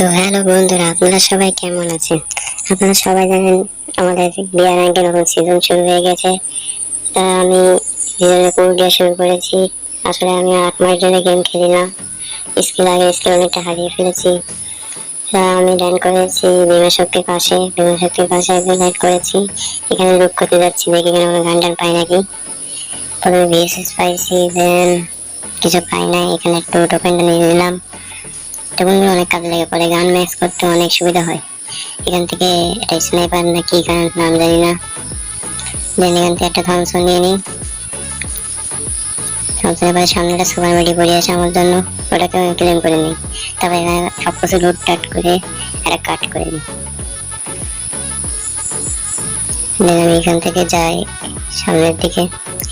তো হ্যালো বন্ধুরা, আপনারা সবাই কেমন আছেন? আপনারা সবাই জানেন আমাদের বিয়ার র্যাঙ্কে নতুন সিজন শুরু হয়ে গেছে। তা আমি কোড দিয়ে শুরু করেছি। আসলে আমি আট মাস ধরে গেম খেলি না। স্কিল আগে স্কিল অনেকটা হারিয়ে ফেলেছি। তা আমি ল্যান্ড করেছি বিমা শক্তির পাশে বিমা শক্তির পাশে একদম ল্যান্ড করেছি। এখানে লুক করতে যাচ্ছি, দেখি কোনো গান টান পাই নাকি। প্রথমে ভিএসএস পাইছি দেন কিছু পাই নাই। এখানে একটু টোকেনটা নিয়ে নিলাম। টোকেনগুলো অনেক কাজে লেগে পড়ে গান ম্যাক্স করতে অনেক সুবিধা হয়। এখান থেকে এটা স্নাইপার না কি গান নাম জানি না। দেন এখান থেকে একটা থমসন নিয়ে নিই। পরে সামনে একটা সুপার মেডি পড়ে আমার জন্য, ওটাকে আমি ক্লেম করে নিই। এখানে সব কিছু লুট টাট করে একটা কাট করে নিই। দেন আমি এখান থেকে যাই সামনের দিকে,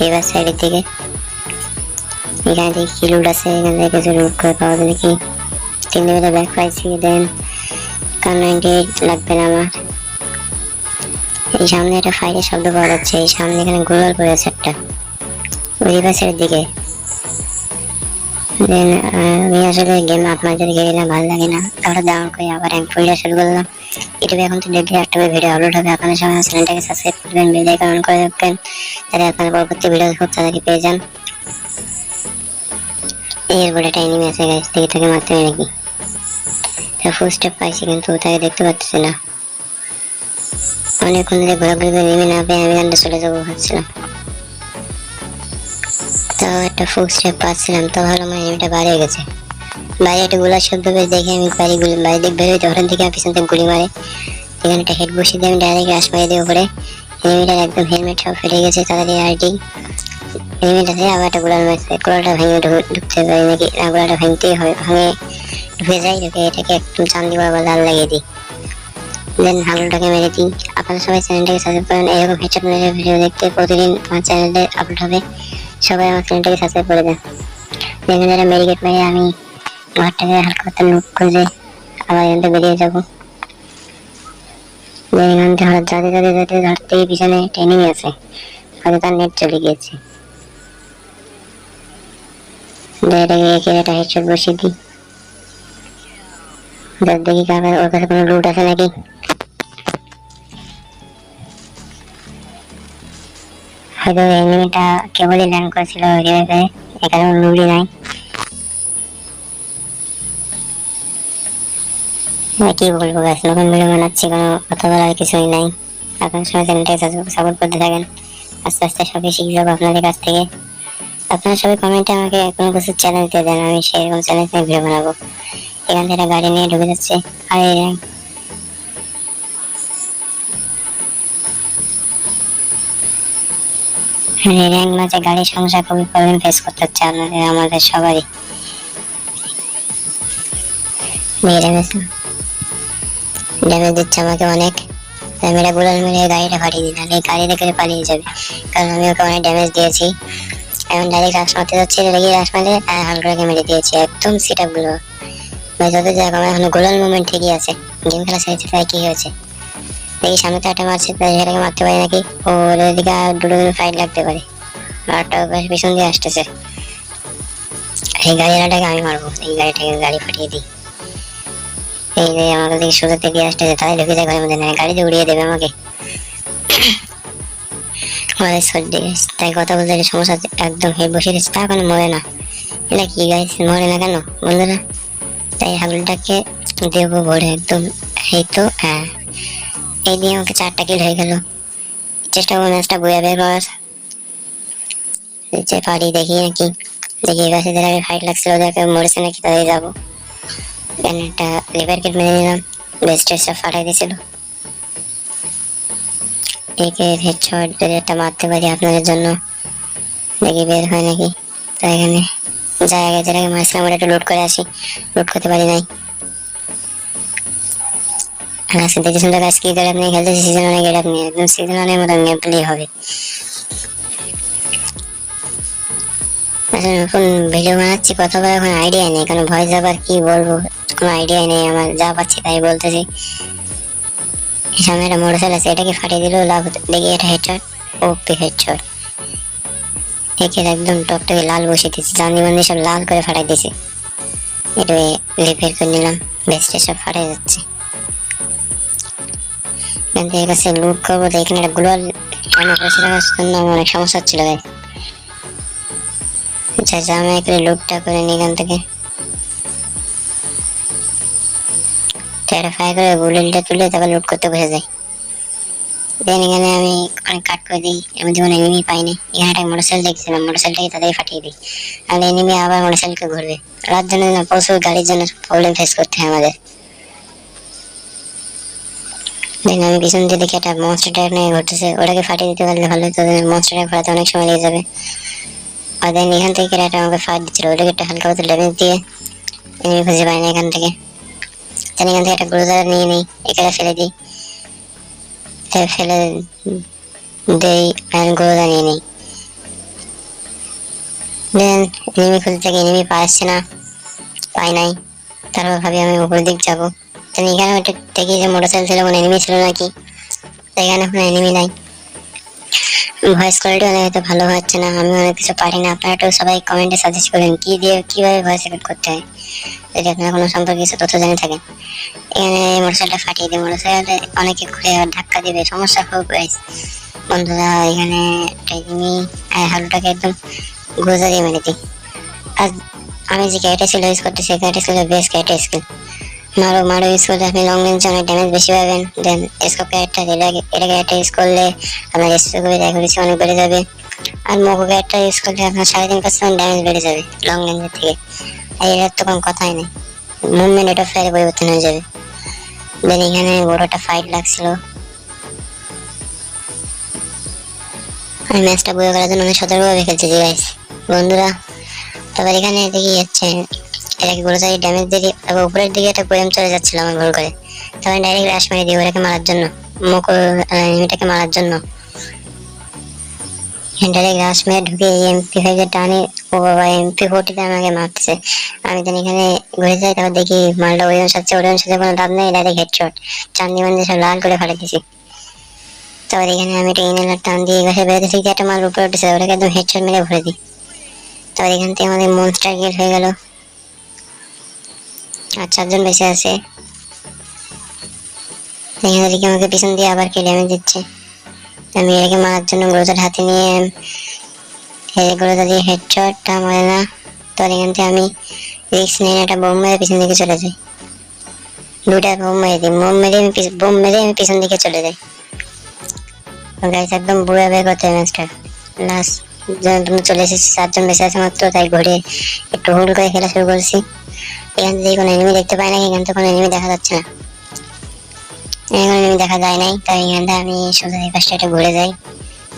এবার সাইডের দিকে। এখানে দেখি কি লুট আছে, এখান থেকে কিছু লুট করে পাওয়া যায় দেখি তিন লেভেলে ব্যাক পাইছি দেন কার নাইনটি এইট লাগবে আমার। এই সামনে একটা ফাইটের শব্দ পাওয়া যাচ্ছে, এই সামনে এখানে গোলাল পড়ে আছে একটা পাশের দিকে। দেন আমি আসলে গেম আপনার যদি গেলাম ভালো লাগে না। তাহলে ডাউন করে আবার র্যাঙ্ক ফুলটা শুরু করলাম। ইউটিউবে এখন তো ডেলি একটা ভিডিও আপলোড হবে আপনাদের সবাই চ্যানেলটাকে সাবস্ক্রাইব করবেন বেল আইকন অন করে রাখবেন, যাতে আপনারা পরবর্তী ভিডিও খুব তাড়াতাড়ি পেয়ে যান। এর বলে একটা এনিমি আছে গাইস দেখি তাকে মারতে নাকি? তার ফুল স্টেপ পাইছি, কিন্তু তাকে দেখতে পাচ্ছি না। অনেকক্ষণ ধরে ঘোরাঘুরি করে নেমে না পেয়ে আমি গানটা চলে যাব ভাবছিলাম। তাও একটা ফুল স্টেপ পাচ্ছিলাম, তো ভালো আমার এনিমিটা বাইরে গেছে। বাইরে একটা গোলার শব্দ বেশ দেখে আমি বাড়ি গুলি বাইরে দিক বেরোই তখন থেকে আমি পিছন থেকে গুলি মারে। এখানে একটা হেড বসিয়ে দিয়ে আমি ডাইরেক্ট রাশ মারি দিয়ে উপরে। এনিমিটার একদম হেলমেট সব ফেটে গেছে তাড়াতাড়ি আইটি এনিমিটাতে আবার একটা গোলার মারছে গোলাটা ভেঙে ঢুকতে পারি নাকি? গোলাটা ভাঙতেই হয় ভাঙে। যাই ঢুকে এটাকে একদম চান্দি বরাবর লাল লাগিয়ে দিই। দেন হালুটাকে মেরে দিই। আপনারা সবাই চ্যানেলটাকে সাবস্ক্রাইব করেন। এরকম হেডশট মেরে ভিডিও দেখতে প্রতিদিন আমার চ্যানেলে আপলোড হবে। সবাই আমার চ্যানেলটাকে সাবস্ক্রাইব করে দেন। দেখেন যারা মেরিগেট মেরে আমি ঘরটাকে হালকা হাতে লুক করে আবার এখান থেকে বেরিয়ে যাব। এখান থেকে হঠাৎ যাতে যাতে যাতে ধর থেকে পিছনে ট্রেনিং আছে। হয়তো তার নেট চলে গিয়েছে। এটাকে একে একটা হেডশট বসিয়ে দিই। দেখ দেখি কারণ ওর কাছে কোনো লুট আছে নাকি? হয়তো এনিমিটা কেবলই ল্যান্ড করেছিল এখানে লুটই নাই। আর কি বলব, গাছ নতুন ভিডিও বানাচ্ছি কোনো কথা বলার কিছুই নাই। আপনার সবাই চ্যানেলটাকে সাপোর্ট করতে থাকেন। আস্তে আস্তে সবই শিখে যাব আপনাদের কাছ থেকে। আপনারা সবাই কমেন্টে আমাকে কোনো কিছু চ্যালেঞ্জ দিয়ে দেন, আমি সেরকম চ্যালেঞ্জ নিয়ে ভিডিও বানাবো। এখান থেকে গাড়ি নিয়ে ঢুকে যাচ্ছে। গাড়ির সমস্যা খুবই প্রবলেম ফেস করতে হচ্ছে আমাদের সবারই। ড্যামেজ দিচ্ছে আমাকে অনেক। গুলাল গাড়িটা ফাটিয়ে দিই নাহলে গাড়ি দেখে পালিয়ে যাবে। কারণ আমি ওকে অনেক ড্যামেজ দিয়েছি। এখন ডাইরেক্ট রাশ মারতে যাচ্ছি, রেগে রাশ মারে হালকাকে মেরে দিয়েছি। একদম সিট আপ যত যাক আমার এখনও গোলাল মুভমেন্ট ঠিকই আছে। গেম খেলা ছেড়েছে তাই কি হয়েছে? দেখি সামনে তো একটা মারছে তাই সেটাকে মারতে পারি নাকি? ও ওর দিকে দুটো ফাইট লাগতে পারে। বেশ পিছন দিয়ে আসতেছে। এই গাড়িটাকে আমি মারবো। এই গাড়িটাকে গাড়ি ফাটিয়ে দিই। এই যে আমাকে দিকে সোজা থেকে আসতেছে, তাই ঢুকে যায় ঘরের মধ্যে। না গাড়িতে উড়িয়ে দেবে আমাকে। আমাদের সর্দি। তাই কথা বলতে সমস্যা একদম হেড বসে গেছে তা এখন মরে না। এটা কি গাইছে? মরে না কেন? বন্ধুরা তাই হাগুলটাকে দেবো ভরে একদম। এই তো হ্যাঁ। এই দিয়ে আমাকে চারটা কিল হয়ে গেল। চেষ্টা করব ম্যাচটা বইয়া বের করার। যে পারি দেখি নাকি। দেখি গাছে যারা ফাইট লাগছিল ওদেরকে মরেছে নাকি তাদের যাব। এখানে একটা লিভার কিট মেরে নিলাম। বেস্ট সব ফাটাই দিয়েছিল। একে হেডশট যদি একটা মারতে পারি আপনাদের জন্য। দেখি বের হয় নাকি। তো এখানে যাই একটু লোড করে আসি। লোড করতে পারি নাই। আজকে খেলতেছি? সিজন অনেক গেট একদম সিজন অনেক মতো আসলে নতুন ভিডিও বানাচ্ছি, কথা বলার এখন আইডিয়া নেই। কারণ ভয়েস আবার কি বলব? কোনো আইডিয়া নেই। আমার যা পাচ্ছি তাই বলতেছি। সামনে একটা মোটরসাইকেল আছে এটাকে ফাটিয়ে দিলেও লাভ, দেখি, এটা হেডশট ওপি হেডশট একে একদম টপ থেকে লাল বসিয়ে দিয়েছি। বান্দি সব লাল করে ফাটাই দিয়েছে। এটা রিপেয়ার করে নিলাম। বেস্ট সব ফাটে যাচ্ছে। কাছে লুট করব। তো এখানে একটা গ্লোয়াল অনেক সমস্যা হচ্ছিল ভাই। আচ্ছা আচ্ছা আমি একটু লুটটা করে নিই এখান থেকে। একটা ফায়ার করে বুলেটটা তুলে তারপর লুট করতে বসে যাই। দেন আমি অনেক কাট করে দিই। এমন যেমন এনিমি পাইনি। এখানে একটা মোটরসাইকেল দেখছিলাম। মোটরসাইকেলটাকে তাদের ফাটিয়ে দিই। আর এনিমি আবার মোটরসাইকেলকে ঘুরবে। রাত জন্য প্রচুর গাড়ির জন্য প্রবলেম ফেস করতে হয় আমাদের। দেন আমি পিছন দিয়ে দেখি একটা মনস্টার ট্র্যাক নিয়ে ঘুরতেছে। ওটাকে ফাটিয়ে দিতে পারলে ভালো হতো। মনস্টার ট্র্যাক ফাটাতে অনেক সময় লেগে যাবে। আর দেন এখান থেকে একটা আমাকে ফায়ার দিচ্ছিল। ওটাকে একটা হালকা মতো ড্যামেজ দিয়ে এনিমি খুঁজে পাই না এখান থেকে। দেন এখান থেকে একটা গ্রোজার নিয়ে নিই। এখানে ফেলে দিই। ফেলে দেই আর গ্রোজার নিয়ে নিই। দেন এনিমি খুঁজে থাকি এনিমি পাচ্ছে না পাই নাই। তারপর ভাবি আমি উপরের দিক যাব। এখানে দেখি যে মোটরসাইকেল ছিল, কোনো এনিমি ছিল নাকি? এখানে কোনো এনিমি নাই। ভয়েস কোয়ালিটি অনেক হয়তো ভালো হচ্ছে না, আমি অনেক কিছু পারি না। আপনারা একটু সবাই কমেন্টে সাজেস্ট করেন কী দিয়ে, কীভাবে ভয়েস রেকর্ড করতে হয়? যদি আপনারা কোনো সম্পর্কে কিছু তথ্য জেনে থাকেন এখানে এই মোটরসাইকেলটা ফাটিয়ে দিই মোটরসাইকেলটা অনেকে ঘুরে ধাক্কা দিবে, সমস্যা খুব বন্ধুরা, এখানে এনিমি হালুটাকে একদম গোজা দিয়ে মেরে দিই। আর আমি যে ক্যারেক্টার ছিল ইউজ করতেছি ক্যারেক্টার ছিল বেস্ট ক্যারেক্টার স্কিল মারো মারো ইউজ করলে আপনি লং রেঞ্জে অনেক ড্যামেজ বেশি পাবেন। দেন স্কোপ ক্যারেক্টার এটাকে এটা ক্যারেক্টার ইউজ করলে আপনার স্পেকুলেট অ্যাকুরেসি অনেক বেড়ে যাবে। আর মোকো ক্যারেক্টার ইউজ করলে আপনার সাড়ে তিন পার্সেন্ট ড্যামেজ বেড়ে যাবে লং রেঞ্জের থেকে। আর এটার তো কোনো কথাই নেই। মুভমেন্ট এটা ফেরে পরিবর্তন হয়ে যাবে। দেন এখানে বড় একটা ফাইট লাগছিল। আমি ম্যাচটা বয়ে করার জন্য অনেক সতর্কভাবে খেলছি যে গাইস বন্ধুরা, তারপর এখানে দেখি যাচ্ছে এটাকে তাই ড্যামেজ দিয়ে তারপর উপরের দিকে একটা গোয়েম চলে যাচ্ছিল আমার ভুল করে। তারপর ডাইরেক্ট রাশ মেরে দিই ওটাকে মারার জন্য মুকো এনিমিটাকে মারার জন্য। ডাইরেক্ট রাশ মেরে ঢুকে এমপি ফাইভে টানে, ও বাবা এমপি ফোর্টিতে আমাকে মারতেছে আমি তো এখানে ঘুরে যাই, তারপর দেখি মালটা ওজন সাথে ওজন সাথে কোনো লাভ নেই ডাইরেক্ট হেডশট চান্দি মান্দি সব লাল করে ফাটে দিছি তারপর এখানে আমি একটা ইনহেলার টান দিয়ে গাছে বেরোতে শিখতে একটা মাল উপরে উঠেছে, ওটাকে একদম হেডশট মেরে ভরে দিই। তারপর এখান থেকে আমাদের মনস্টার গেট হয়ে গেল। আর চারজন বেঁচে আছে। দেখি আমাকে পিছন দিয়ে আবার কে ড্যামেজ দিচ্ছে। আমি এটাকে মারার জন্য গ্রোজার হাতে নিয়ে গ্রোজা দিয়ে হেডশটটা মারে না। তো এখান থেকে আমি রিক্স নিয়ে একটা বোম মেরে পিছন দিকে চলে যাই। দুটা বোম মেরে দিই। বোম মেরে আমি বোম মেরে আমি পিছন দিকে চলে যাই। গাইস একদম বুড়া বের করতে ম্যাচটা লাস্ট তুমি চলে এসেছি চারজন বেঁচে আছে মাত্র, তাই ঘুরে একটু হোল্ড করে খেলা শুরু করছি। এখান থেকে কোনো এনিমি দেখতে পাই না এখান থেকে কোনো এনিমি দেখা যাচ্ছে না। এখানে এনিমি দেখা যায় নাই, তাই এখান থেকে আমি সোজা এই পাশটা একটু ঘুরে যাই।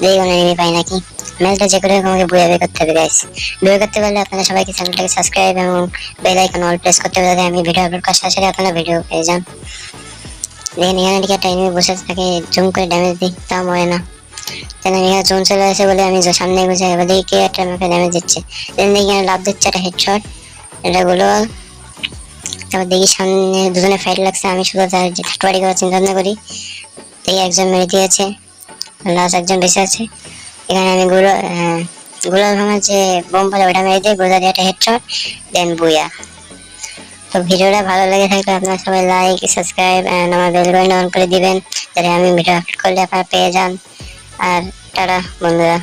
দেখি কোনো এনিমি পাই নাকি। ম্যাচটা যে করে আমাকে বুয়ে বের করতে হবে গাইস বুয়ে করতে পারলে আপনারা সবাইকে চ্যানেলটাকে সাবস্ক্রাইব এবং বেল আইকন অল প্রেস করতে পারলে আমি ভিডিও আপলোড করার সাথে আপনারা ভিডিও পেয়ে যান। দেখেন এখানে দিকে একটা এনিমি বসে তাকে জুম করে ড্যামেজ দিই, তা মরে না। দেন আমি এখানে জোন চলে আসে বলে আমি সামনে এগোছি এবার দেখি কে একটা আমাকে ড্যামেজ দিচ্ছে। দেন দেখি এখানে লাভ দিচ্ছে একটা হেডশট এটা গুলো তারপর দেখি সামনে দুজনে ফাইট লাগছে, আমি শুধু তার ঠাটবাড়ি করার চিন্তা ভাবনা করি। দেখি একজন মেরে দিয়েছে লাস্ট একজন বেঁচে আছে। এখানে আমি গুলো গুলো ভাঙার যে বোম পালে ওটা মেরে দিয়ে গোজা দিয়ে একটা হেডশট দেন বুয়া। তো ভিডিওটা ভালো লেগে থাকলে আপনারা সবাই লাইক সাবস্ক্রাইব অ্যান্ড আমার বেল অন করে দিবেন, যাতে আমি ভিডিও আপলোড করলে আপনারা পেয়ে যান। আর টাটা, বন্ধুরা।